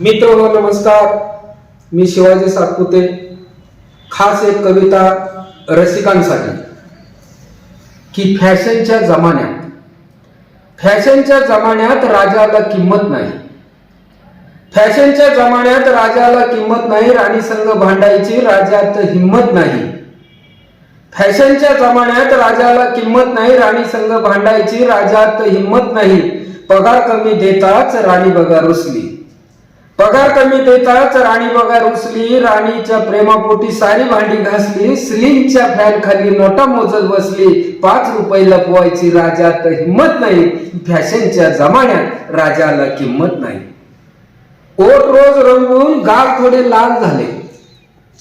मित्र हो नमस्कार. मी शिवाजी सातपुते खास एक कविता रसिकांसाठी. की फॅशनच्या जमान्यात. फॅशनच्या जमान्यात राजाला किंमत नाही. फॅशनच्या जमान्यात राजाला किंमत नाही राणी संघ भांडायची राजात हिंमत नाही. फॅशनच्या जमान्यात राजाला किंमत नाही राणी संघ भांडायची राजात हिंमत नाही. पगार कमी देताच राणी बघा रुसली. पगार कमी देताच राणी बघा रुसली राणीच्या प्रेमापोटी सारी भांडी घासली स्लिंगच्या फॅन खाली नोटा मोजत बसली. पाच रुपये लपवायची राजात हिंमत नाही. फॅशनच्या जमान्यात राजाला किंमत नाही. ओट रोज रंगवून गाल थोडे लाल झाले.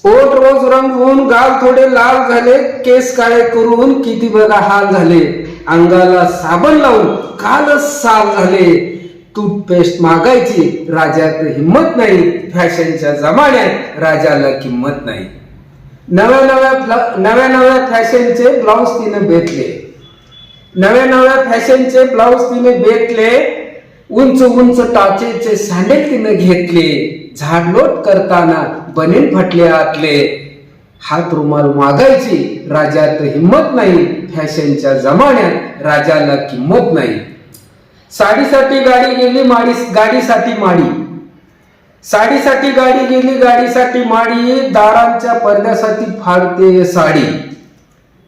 ओट रोज रंगवून गाल थोडे लाल झाले. केस काळे करून किती बघा हाल झाले. अंगाला साबण लावून कालच साल झाले. टूथपेस्ट मागायची. राजात हिंमत नाही. फॅशनच्या जमान्यात राजाला किंमत नाही. नव्या नव्या नव्या नव्या फॅशनचे ब्लाऊज तिने बेतले नव्या नव्या फॅशनचे ब्लाऊज तिने बेतले उंच उंच टाचेचे सँडल तिने घेतले. झाडलोट करताना बनेल फटले आतले. हात रुमाल मागायची. राजात हिंमत नाही. फॅशनच्या जमान्यात राजाला किंमत नाही. साडीसाठी गाडी गेली माडी गाडीसाठी माडी. साडीसाठी गाडी गेली गाडीसाठी माडी दारांच्या पडद्यासाठी फाडते साडी.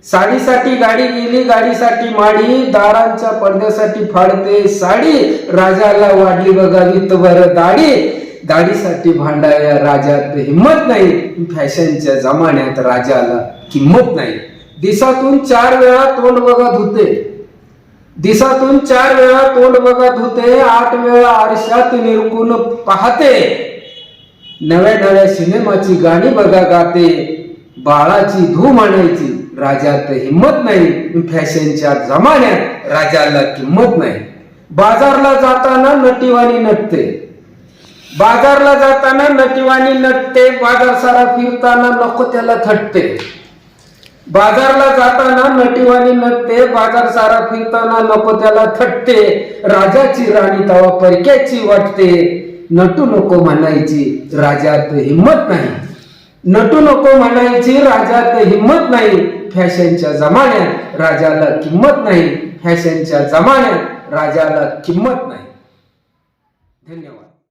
साडीसाठी गाडी गेली गाडीसाठी माडी दारांच्या पडद्यासाठी फाडते साडी. राजाला वाढली बघावी तर दाढी. दाढीसाठी भांडाया राजात हिंमत नाही. फॅशनच्या जमान्यात राजाला किंमत नाही. दिसातून चार वेळा तोंड बघा धुते दिसातून चार वेळा तोंड बघा धुते आठ वेळा आरशात निरकून पाहते. नव्या नव्या सिनेमाची गाणी बघा गाते. बाळाची धूम आणायची राजात हिंमत नाही. फॅशनच्या जमान्यात राजाला किंमत नाही. बाजारला जाताना नटीवाणी नटते. बाजारला जाताना नटीवाणी नटते. बाजार सारा फिरताना नको त्याला थटते. बाजारला जाताना नटीवाणी नटते बाजार सारा फिरताना नको त्याला थटते राजाची राणी तवा परक्याची वाटते. नटू नको म्हणायची राजात हिंमत नाही. नटू नको म्हणायची राजात हिंमत नाही. फॅशनच्या जमान्यात राजाला किंमत नाही. फॅशनच्या जमान्यात राजाला किंमत नाही. धन्यवाद.